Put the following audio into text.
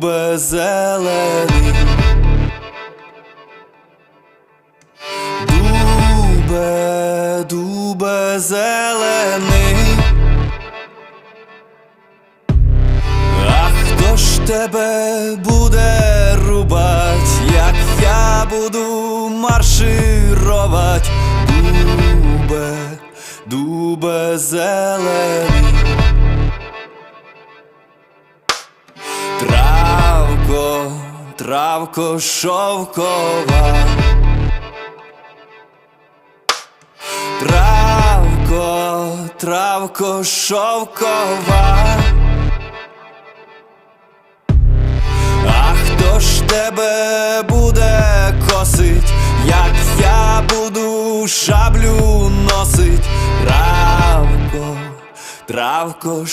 дубе зелений, дубе, дубе зелений. А хто ж тебе буде рубать, як я буду марширувать? Дубе, дубе зелений. Травко шовкова. Травко, травко шовкова. А хто ж тебе буде косить, як я буду шаблю носить? Травко, травко